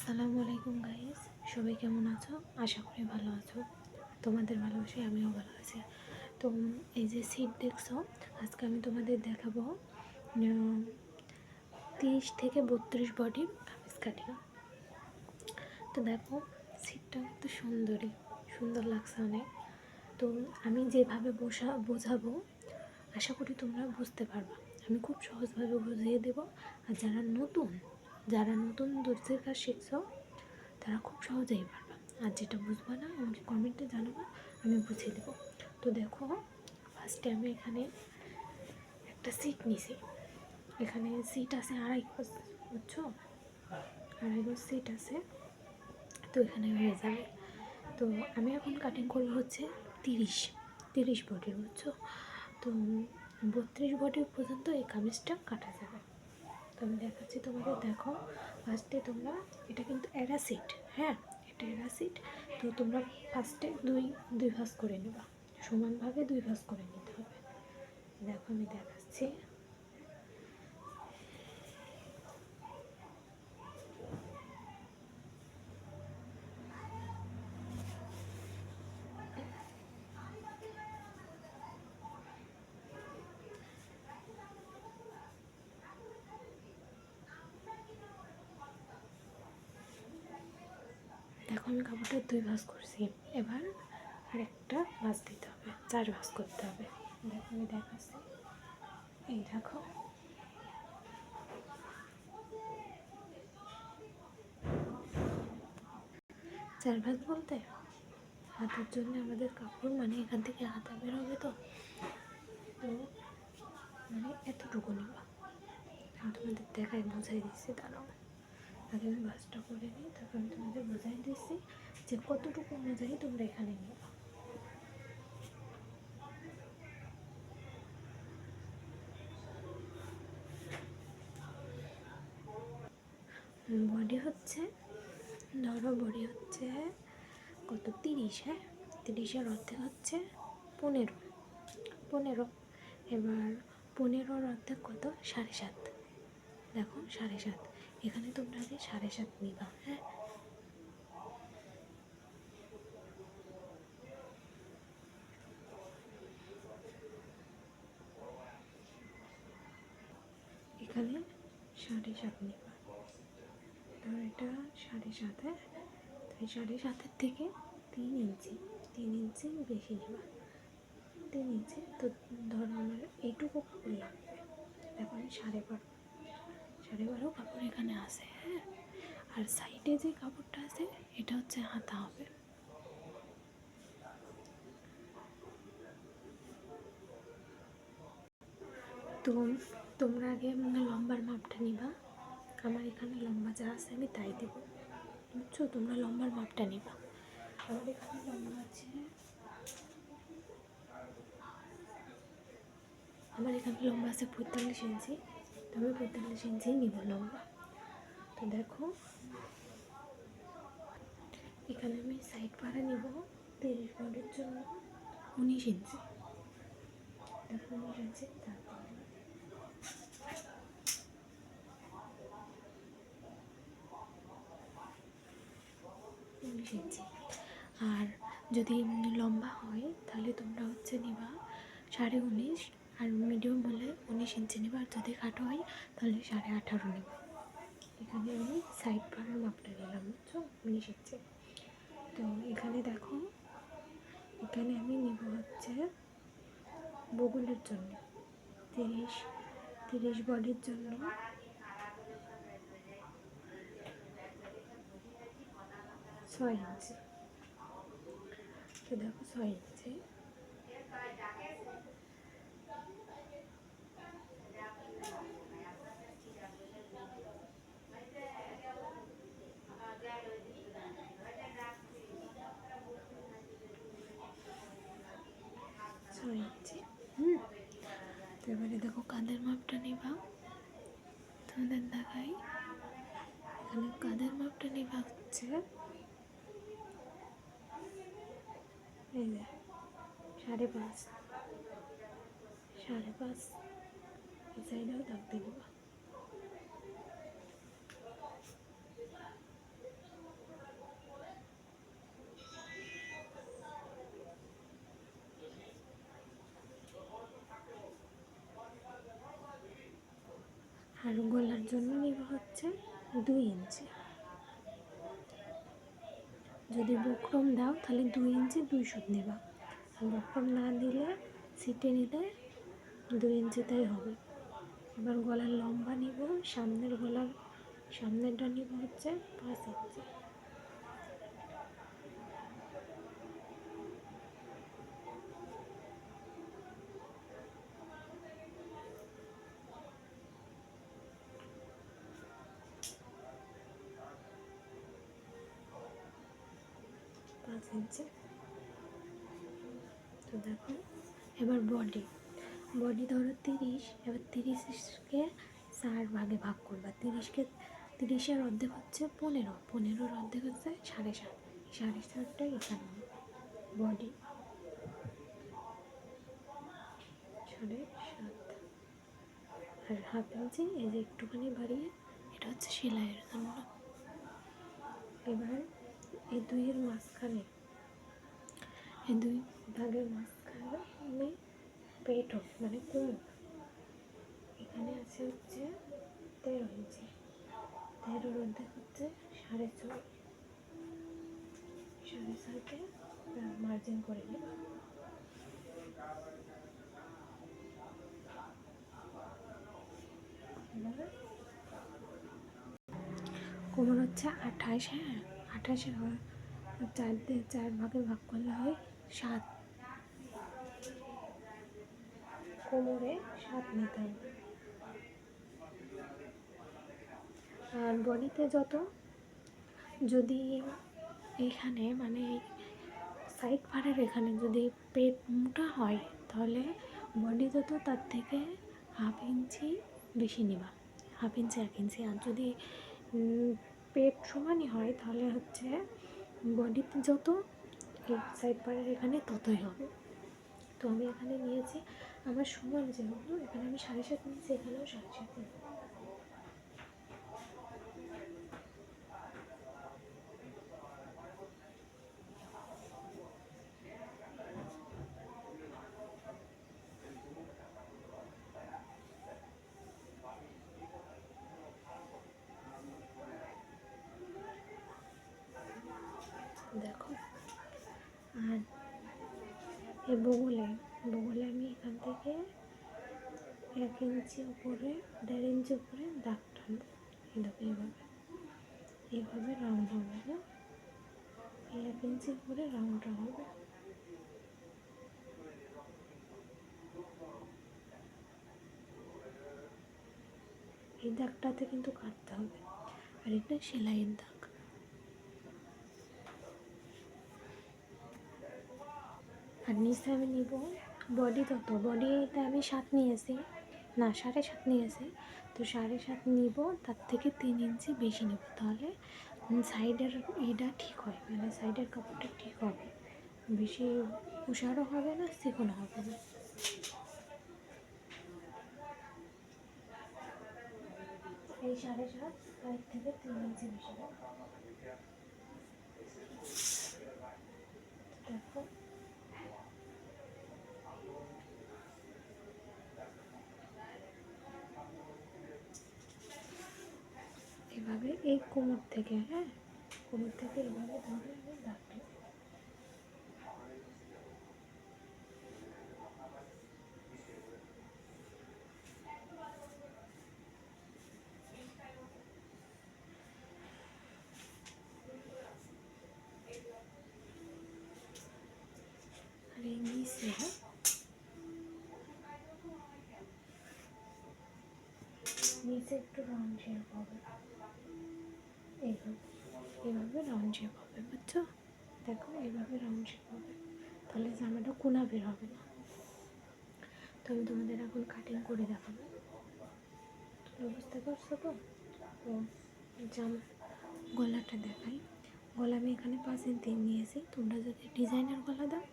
আসসালামু আলাইকুম গাইস, সবাই কেমন আছো? আশা করি ভালো আছো। তোমাদের ভালোবাসায় আমিও ভালো আছি। তো এই যে সিট দেখছ, আজকে আমি তোমাদের দেখাবো তিরিশ থেকে বত্রিশ বডির কামিজ কাটিং তো দেখো সিটটা কিন্তু সুন্দরই সুন্দর লাগছে অনেক। তো আমি যেভাবে বসা, বোঝাবো, আশা করি তোমরা বুঝতে পারবা। আমি খুব সহজভাবে বুঝিয়ে দেবো। আর যারা নতুন যারা নতুন দর্জির কাজ শিখছো, তারা খুব সহজেই পারবা। আর যেটা বুঝবা না, আমাকে কমেন্টে জানাব, আমি বুঝিয়ে দেবো। তো দেখো ফার্স্টে আমি এখানে একটা সিট নিছি। এখানে সিট আছে আড়াই গজ, বুঝছ? আড়াই গজ সিট আছে। তো এখানে হয়ে যাবে। তো আমি এখন কাটিং করব হচ্ছে তিরিশ তিরিশ বডির বুঝছ? তো বত্রিশ বডি পর্যন্ত এই কামিজটা কাটা যাবে। তো আমি দেখাচ্ছি তোমাদের, দেখো ফার্স্টে তোমরা, এটা কিন্তু অ্যারাসিড হ্যাঁ? এটা অ্যারাসিড তো তোমরা ফার্স্টে দুই দুই ভাঁজ করে নেবা। সমানভাবে দুই ভাঁজ করে নিতে হবে। দেখো আমি দেখাচ্ছি। আমি কাপড়টা দুই ভাঁজ করছি। এবার আরেকটা ভাঁজ দিতে হবে, চার ভাঁজ করতে হবে। দেখো, আমি দেখাচ্ছি। এই দেখো। চার ভাঁজ বলতে হাতের জন্য আমাদের কাপড় মানে এখান থেকে হাতা বের হবে তো। তো মানে এতটুকু নেবা। তোমাদের দেখায় বোঝাই দিচ্ছি, দাঁড়াও। আগে আমি ভাজটা করে নিই, তারপর আমি তোমাদের বোঝাই দিচ্ছি যে কতটুকু অনুযায়ী তোমরা এখানে নেবা বডি হচ্ছে ধরো বডি হচ্ছে কত? তিরিশ হ্যাঁ? তিরিশের অর্ধেক হচ্ছে পনেরো। পনেরো। এবার পনেরোর অর্ধেক কত? সাড়ে সাত। দেখো, সাড়ে সাত। এখানে তোমরা আগে সাড়ে সাত নিবা হ্যাঁ? এখানে সাড়ে সাত নিবা। ধর এটা সাড়ে সাত হ্যাঁ? তাই সাড়ে সাতের থেকে তিন ইঞ্চি তিন ইঞ্চি বেশি নেবা। তিন ইঞ্চি, তো ধরো আমার এইটুকু লাগবে। আমি সাড়ে বারো সাড়ে কাপড় এখানে আছে হ্যাঁ? আর সাইডে যে কাপড়টা আছে, এটা হচ্ছে হাতা হবে। তো তোমরা আগে লম্বার মাপটা নিবা। আমার এখানে লম্বা যা আছে আমি তাই দেবো। বুঝছ? তোমরা লম্বার মাপটা নিবা। আমার এখানে লম্বা আছে। আমার এখানে লম্বা আছে পঁয়তাল্লিশ ইঞ্চি। তো আমি পঁয়তাল্লিশ ইঞ্চি নিব লম্বা তো দেখো এখানে আমি সাইড পাড়া নিব তিরিশ বডির জন্য। উনিশ ইঞ্চি। দেখো উনিশ ইঞ্চি তারপর। উনিশ ইঞ্চি। আর যদি লম্বা হয় তাহলে তোমরা হচ্ছে নিবা সাড়ে উনিশ আর মিডিয়াম হলে উনিশ ইঞ্চি নেবা আর যদি খাটো হয়, তাহলে সাড়ে আঠারো নেবা। এখানে আমি সাইড পাড়ার মাপটা নিলাম, বুঝছ? উনিশ ইঞ্চি তো এখানে দেখো, এখানে আমি নিব হচ্ছে বগুলের জন্য, তিরিশ তিরিশ বডির জন্য। ছয় ইঞ্চি। তো দেখো, ছয় ইঞ্চি ছয় ইঞ্চি হুম তো এবারে দেখো কাঁধের মাপটা নিবা। তোমাদের দেখাই। এখানে কাঁধের মাপটা নিবা হচ্ছে। এই সাড়ে পাঁচ। সাড়ে পাঁচ। এই সাইডেও দাগ জন্য নেব হচ্ছে দুই ইঞ্চি। যদি বক্রম দাও, তাহলে দুই ইঞ্চি দুই সুত নেবা। বক্রম না দিলে সিটে নিলে দুই ইঞ্চিতেই হবে। এবার গলার লম্বা নিব, সামনের গলার, সামনেরটা নিব হচ্ছে পাঁচ ইঞ্চি। পাঁচ তো দেখো, এবার বডি বডি ধরো তিরিশ, এবার তিরিশকে চার ভাগে ভাগ করবা। তিরিশকে, তিরিশের অর্ধেক হচ্ছে পনেরো, পনেরোর অর্ধেক হচ্ছে সাড়ে সাত। সাড়ে সাতটা এখানে বডি সাড়ে সাত। আর হাফ ইঞ্চি এই যে একটুখানি বাড়িয়ে, এটা হচ্ছে সেলাইয়ের জন্য। এবার এই দুইয়ের মাঝখানে দুই ভাগের মাঝখানে পেট মানে কোমর এখানে আছে হচ্ছে তেরো ইঞ্চি। তেরোর অর্ধেক হচ্ছে সাড়ে ছয়। সাড়ে ছয়কে মার্জিন করে নিই। কোমর হচ্ছে আঠাশ হ্যাঁ? আঠাশে হয়। চার দিয়ে চার ভাগে ভাগ করলে হয় সাত। কোমরে সাত নিতে আর বডিতে যত, যদি এখানে মানে সাইড পাড়ের এখানে যদি পেট মোটা হয়, তাহলে বডি যত তার থেকে হাফ ইঞ্চি বেশি নিবা। হাফ ইঞ্চি, এক ইঞ্চি। আর যদি পেট সমানই হয়, তাহলে হচ্ছে বডিতে যত এই সাইড পাড়ার এখানে ততই হবে। তো আমি এখানে নিয়েছি। আমার সমান যেহেতু এখানে আমি সাড়ে সাত নিয়েছি এখানেও সাড়ে সাত নিয়েছি দেখো আর এই বগলে বগলে আমি এখান থেকে এক ইঞ্চি উপরে, দেড় ইঞ্চি উপরে দাগ টানবো। দেখো এইভাবে। এইভাবে রাউন্ড হবে, না? এক ইঞ্চি উপরে রাউন্ডটা হবে। এই দাগটাতে কিন্তু কাটতে হবে। আর এটা সেলাইয়ের দাগ। আর নিচে আমি নিব। বডি তত বডিতে আমি সাত নিয়েছি। না, সাড়ে সাত নিয়েছি। তো সাড়ে সাত নিব, তার থেকে তিন ইঞ্চি বেশি নেব। তাহলে সাইডের এটা ঠিক হয় মানে সাইডের কাপড়টা ঠিক হবে। বেশি উষারও হবে না চিকনও হবে না। এই সাড়ে সাত সাইড থেকে তিন ইঞ্চি বেশি নেব দেখো এভাবে এই কোমর থেকে হ্যাঁ? কোমর থেকে এভাবে ধরে আমি নিচে নিচে একটু রাউন্ড শেপ হবে এইভাবে রাউন্ড শেপ হবে, বুঝছ? দেখো এইভাবে রাউন্ড শেপ হবে। তাহলে জামাটা কোনা বের হবে না। তো আমি তোমাদের এখন কাটিং করে দেখাবো। বুঝতে পারছ তো? তো জামা, গলাটা দেখাই। গলা আমি এখানে পাঁচ ইঞ্চি নিয়েছি। তোমরা যদি ডিজাইনার গলা দাও,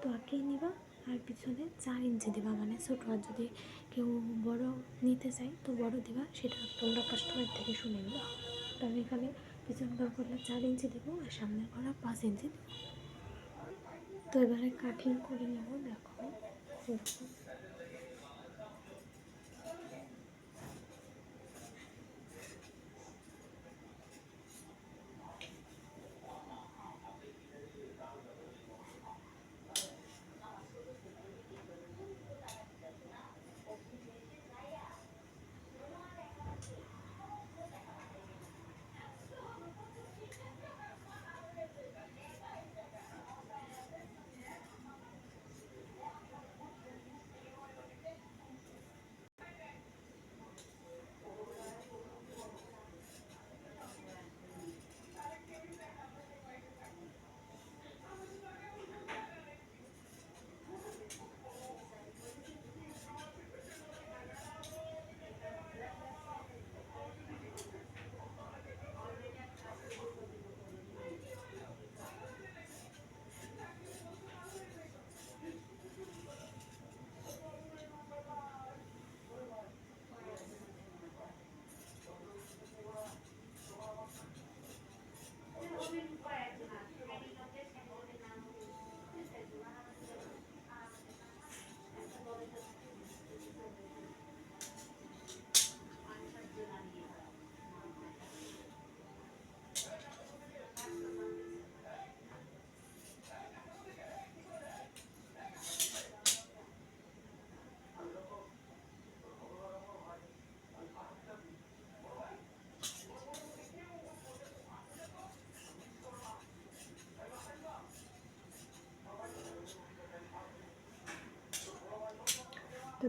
তো আঁকিয়ে নিবা। আর পিছনে চার ইঞ্চি দিবা। মানে ছোটো, আর যদি কেউ বড় নিতে চাই তো বড় দিবা। সেটা তোমরা কাস্টমার থেকে শুনে নিবা। তো আমি এখানে পিছনকার গলা চার ইঞ্চি দেবো আর সামনের করা পাঁচ ইঞ্চি দেবো। তো এবারে কাটিং করে নেব, দেখো।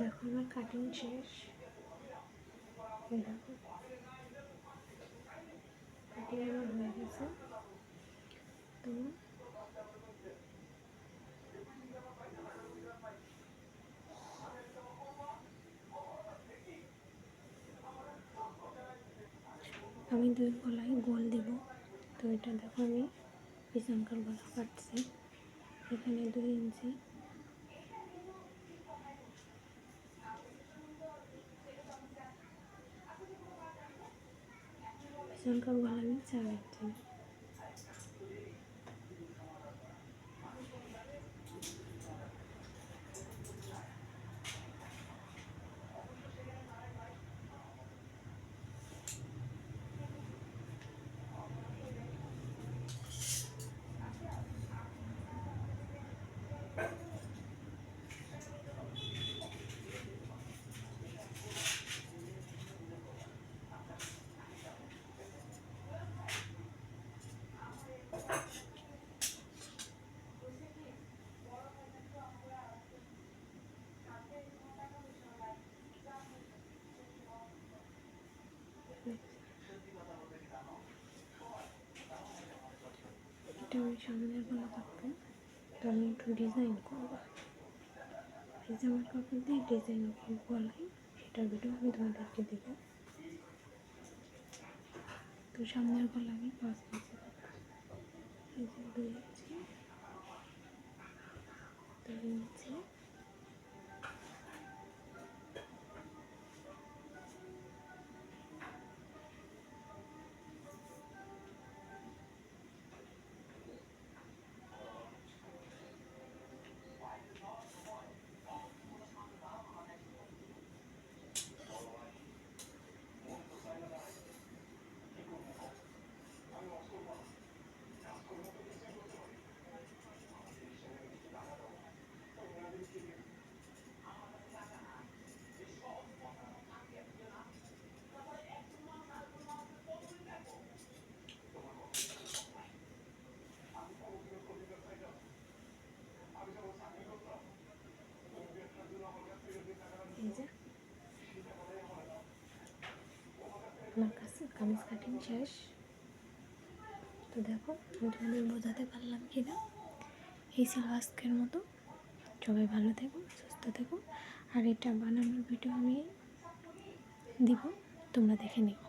দেখো আমার কাটিং শেষ। হয়ে গেছে। তো আমি দুই গলায় গোল দেব। তো এটা দেখো আমি পিছনকার গলা কাটছি। এখানে দুই ইঞ্চি। পিছনকার গলা আমি সামনের ভালো থাকবে তো আমি একটু ডিজাইন করব। জামার কাপড় দিয়ে ডিজাইন গলায় সেটার ভিডিও আমি তোমাদেরকে দেবো। তো সামনের গলা আমি পাঁচ যে দুই ইঞ্চি দুই কামিজ কাটিং শেষ। তো দেখো, আমি তোমাদের বোঝাতে পারলাম কি না এই ছিল আজকের মতো। সবাই ভালো থেকো, সুস্থ থেকো। আর এটা বানানোর ভিডিও আমি দিব, তোমরা দেখে নিও।